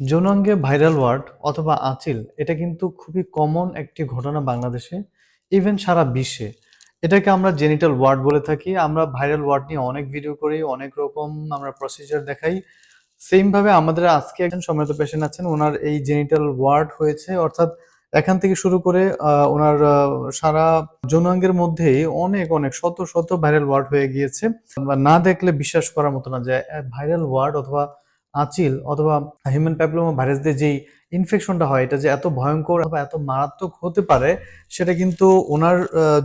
যৌনাঙ্গে viral word অথবা আঁচিল, এটা কিন্তু খুবই কমন একটি ঘটনা বাংলাদেশে ইভেন সারা বিশ্বে। এটাকে আমরা জেনিটাল ওয়ার্ড বলে থাকি। আমরা ভাইরাল ওয়ার্ড নিয়ে অনেক ভিডিও করি, অনেক রকম আমরা প্রসিজার দেখাই। সেম ভাবে আমাদের আজকে একজন সম্মানিত পেশেন্ট আছেন, ওনার এই জেনিটাল ওয়ার্ড হয়েছে, অর্থাৎ এখান থেকে শুরু করে ওনার সারা যৌনাঙ্গের মধ্যেই অনেক অনেক, শত শত ভাইরাল ওয়ার্ড হয়ে গিয়েছে। না দেখলে বিশ্বাস করার মতো না যে ভাইরাল ওয়ার্ড অথবা আঁচিল অথবা হিউম্যান প্যাপিলোমা ভাইরাস দিয়ে যেই ইনফেকশনটা হয়, এটা যে এত ভয়ঙ্কর বা এত মারাত্মক হতে পারে, সেটা কিন্তু ওনার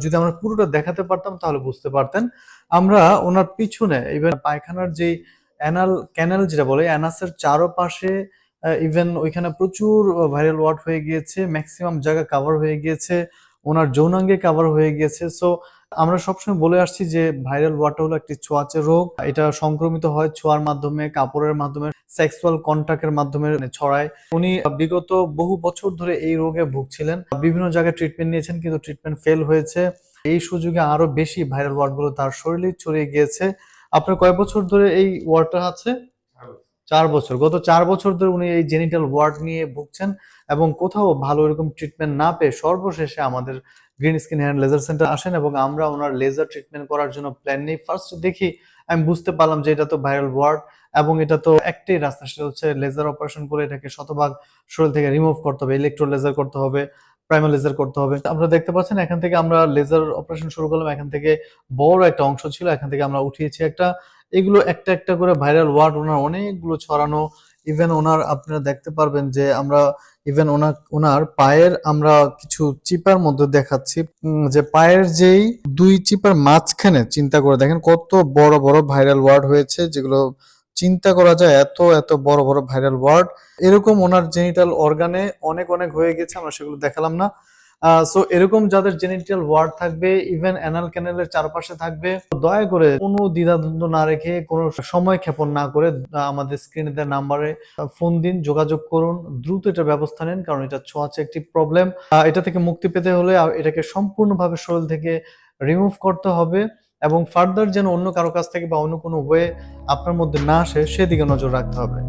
যদি আমরা পুরোটা দেখাতে পারতাম তাহলে বুঝতে পারতেন। আমরা ওনার পিছনে ইভেন পায়খানার যে অ্যানাল ক্যানেল যেটা বলে অ্যানাসের চারপাশে ইভেন ওইখানে প্রচুর ভাইরাল ওয়ার্ড হয়ে গিয়েছে ম্যাক্সিমাম জায়গা কাভার হয়ে গিয়েছে, ওনার যৌনাঙ্গে কাভার হয়ে গিয়েছে। সো আমরা সবসময় বলে আসছি যে ভাইরাল ওয়ার্ডটা হলো একটি ছোঁয়াচে রোগ। এটা সংক্রমিত হয় ছোঁয়ার মাধ্যমে কাপড়ের মাধ্যমে সেক্সুয়াল কন্টাক্টের মাধ্যমে ছড়ায়। উনি বিগত বহু বছর ধরে এই রোগে ভুগছিলেন। বিভিন্ন জায়গায় ট্রিটমেন্ট নিয়েছেন কিন্তু ট্রিটমেন্ট ফেল হয়েছে। এই সুযোগে আরও বেশি ভাইরাল ওয়ার্ডগুলো তার শরীরে ছড়িয়ে গিয়েছে। আপনার কয় বছর ধরে এই ওয়ার্ডটা আছে? চার বছর। গত চার বছর ধরে উনি এই জেনিটাল ওয়ার্ড নিয়ে ভুগছেন এবং কোথাও ভালো এরকম ট্রিটমেন্ট না পেয়ে সর্বশেষে আমাদের green skin and laser centre আসেন এবং আমরা ওনার লেজার ট্রিটমেন্ট করার জন্য প্ল্যান নেই। ফার্স্ট দেখি, আমি বুঝতে পারলাম যে এটা তো ভাইরাল ওয়ার্ড এবং এটা তো একটাই রাস্তা, সেটা হচ্ছে লেজার অপারেশন করে এটাকে শতভাগ শরীর থেকে রিমুভ করতে হবে ইলেকট্রো লেজার করতে হবে প্রাইমার লেজার করতে হবে। আপনারা দেখতে পাচ্ছেন, এখান থেকে আমরা লেজার অপারেশন শুরু করলাম, এখান থেকে বড় একটা অংশ ছিল, এখান থেকে আমরা উঠিয়েছি একটা। এগুলো একটা একটা করে ভাইরাল ওয়ার্ড ওনার অনেকগুলো ছড়ানো ইভেন ওনার, আপনারা দেখতে পারবেন যে আমরা ইভেন ওনার ওনার পায়ের আমরা কিছু চিপার মধ্যে দেখাচ্ছি। যে পায়ের যেই দুই চিপার মাঝখানে, চিন্তা করে দেখেন কত বড় বড় ভাইরাল ওয়ার্ড হয়েছে, যেগুলো চিন্তা করা যায় এত এত বড় বড় ভাইরাল ওয়ার্ড এরকম ওনার জেনিটাল অর্গানে অনেক অনেক হয়ে গেছে, আমরা সেগুলো দেখালাম না। সো এরকম যাদের জেনিটাল ওয়ার্ড থাকবে ইভেন অ্যানাল ক্যানেলের চারপাশে থাকবে দয়া করে কোনো দ্বিধাদ্বন্দ্ব না রেখে, কোনো সময় ক্ষেপণ না করে আমাদের স্ক্রিনে দেওয়া নাম্বারে ফোন দিন, যোগাযোগ করুন, দ্রুত এটা ব্যবস্থা নেন, কারণ এটা ছোঁয়াচে একটি প্রবলেম এটা থেকে মুক্তি পেতে হলে এটাকে সম্পূর্ণভাবে শরীর থেকে রিমুভ করতে হবে এবং ফার্দার যেন অন্য কারও কাছ থেকে বা অন্য কোনো ওয়ে আপনার মধ্যে না আসে, সেদিকে নজর রাখতে হবে।